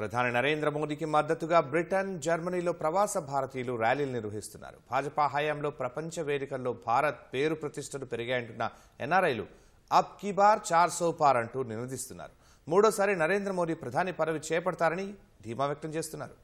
ప్రధాని నరేంద్ర మోదీకి మద్దతుగా బ్రిటన్ జర్మనీలో ప్రవాస భారతీయులు ర్యాలీలు నిర్వహిస్తున్నారు. భాజపా హయాంలో ప్రపంచ వేదికల్లో భారత్ పేరు ప్రతిష్టలు పెరిగాయంటున్న ఎన్ఆర్ఐలు అబ్ కిబార్ చార్ సో పార్ అంటూ నినదిస్తున్నారు. మూడోసారి నరేంద్ర మోదీ ప్రధాని పదవి చేపడతారని ధీమా వ్యక్తం చేస్తున్నారు.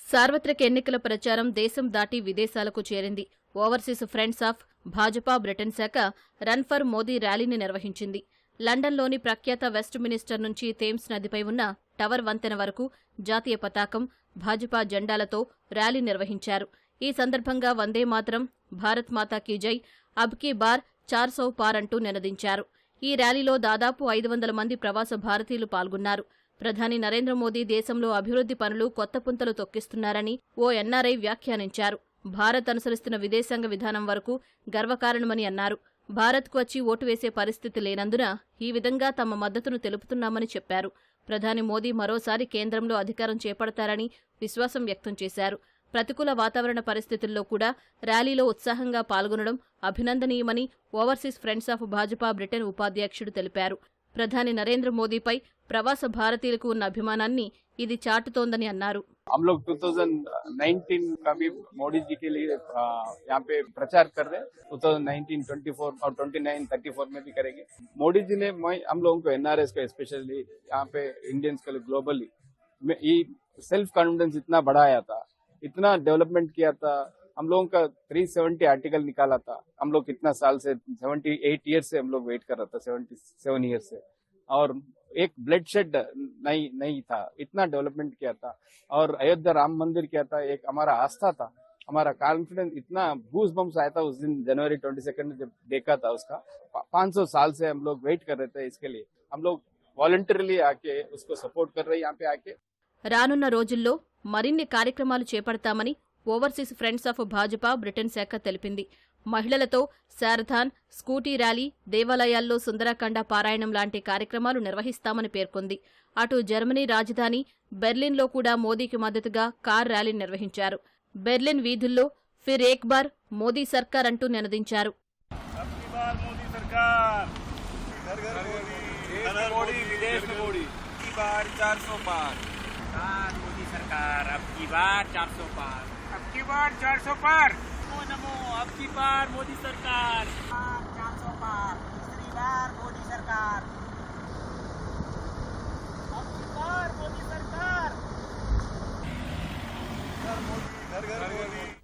సార్వత్రిక ఎన్నికల ప్రచారం దేశం దాటి విదేశాలకు చేరింది. Overseas friends of Bhajapa Britain శాఖ రన్ ఫర్ మోదీ ర్యాలీని నిర్వహించింది. లండన్లోని ప్రఖ్యాత వెస్ట్ మినిస్టర్ నుంచి థేమ్స్ నదిపై ఉన్న టవర్ వంతెన వరకు జాతీయ పతాకం భాజపా జెండాలతో ర్యాలీ నిర్వహించారు. ఈ సందర్భంగా వందే మాత్రం భారత్ మాతా కీ జై అబ్ కీ బార్ చార్ సౌ పార్ అంటూ నినదించారు. ఈ ర్యాలీలో దాదాపు ఐదు వందల మంది ప్రవాస భారతీయులు పాల్గొన్నారు. ప్రధాని నరేంద్ర మోదీ దేశంలో అభివృద్ధి పనులు కొత్త పుంతలు తొక్కిస్తున్నారని ఓ ఎన్ఆర్ఐ వ్యాఖ్యానించారు. భారత్ అనుసరిస్తున్న విదేశాంగ విధానం వరకు గర్వకారణమని అన్నారు. భారత్కు వచ్చి ఓటు వేసే పరిస్థితి లేనందున ఈ విధంగా తమ మద్దతును తెలుపుతున్నామని చెప్పారు. ప్రధాని మోదీ మరోసారి కేంద్రంలో అధికారం చేపడతారని విశ్వాసం వ్యక్తం చేశారు. ప్రతికూల వాతావరణ పరిస్థితుల్లో కూడా ర్యాలీలో ఉత్సాహంగా పాల్గొనడం అభినందనీయమని overseas friends of Bhajapa Britain ఉపాధ్యక్షుడు తెలిపారు. ప్రధాని నరేంద్ర మోదీపై ప్రవాస భారతీయులకు ఉన్న అభిమానాన్ని ఇది చాటుతోందని అన్నారు. हम लोग 2019 का भी मोदी जी के लिए यहाँ पे प्रचार कर रहे हैं। 2019, 24 और 29, 34 में भी करेंगे। मोदी जी ने हम लोगों को एनआरएस का स्पेशली यहाँ पे इंडियंस के लिए ग्लोबली ये सेल्फ कॉन्फिडेंस इतना बढ़ाया था इतना डेवलपमेंट किया था हम लोगों का 370 आर्टिकल निकाला था। हम लोग कितना साल से 78 ईयर से हम लोग वेट कर रहा था 77 ईयर से। और एक ब्लड शेड नहीं नहीं था इतना डेवलपमेंट किया था और अयोध्या राम मंदिर किया था एक हमारा आस्था था हमारा कॉन्फिडेंस इतना बूस बम्स आया था उस दिन जनवरी ट्वेंटी सेकंड जब देखा था उसका पाँच सौ साल से हम लोग वेट कर रहे थे इसके लिए हम लोग वॉलंटरली आके उसको सपोर्ट कर रहे हैं यहाँ पे आके రానున్న రోజుల్లో మరిన్ని కార్యక్రమాలు చేపడతామని overseas friends of Bhajapa Britain శాఖ తెలిపింది మహిళలతో శారథాన్ స్కూటీ ర్యాలీ దేవాలయాల్లో సుందరకాండ పారాయణం లాంటి కార్యక్రమాలు నిర్వహిస్తామని పేర్కొంది అటు జర్మనీ రాజధాని బెర్లిన్లో కూడా మోదీకి మద్దతుగా కార్ ర్యాలీ నిర్వహించారు బెర్లిన్ వీధుల్లో ఫిర్ ఏక్ బార్ మోదీ సర్కార్ అంటూ నినదించారు अब की बार मोदी सरकार घर घर मोदी देश में मोदी विदेश में मोदी की बार चार सौ पार सरकार मोदी सरकार अब की बार चार सौ पार કામો અબકી બાર મોદી સરકાર ચારસો પાર તીસરી બાર મોદી સરકાર અબકી બાર મોદી સરકાર ઘર મોદી ઘર ઘર મોદી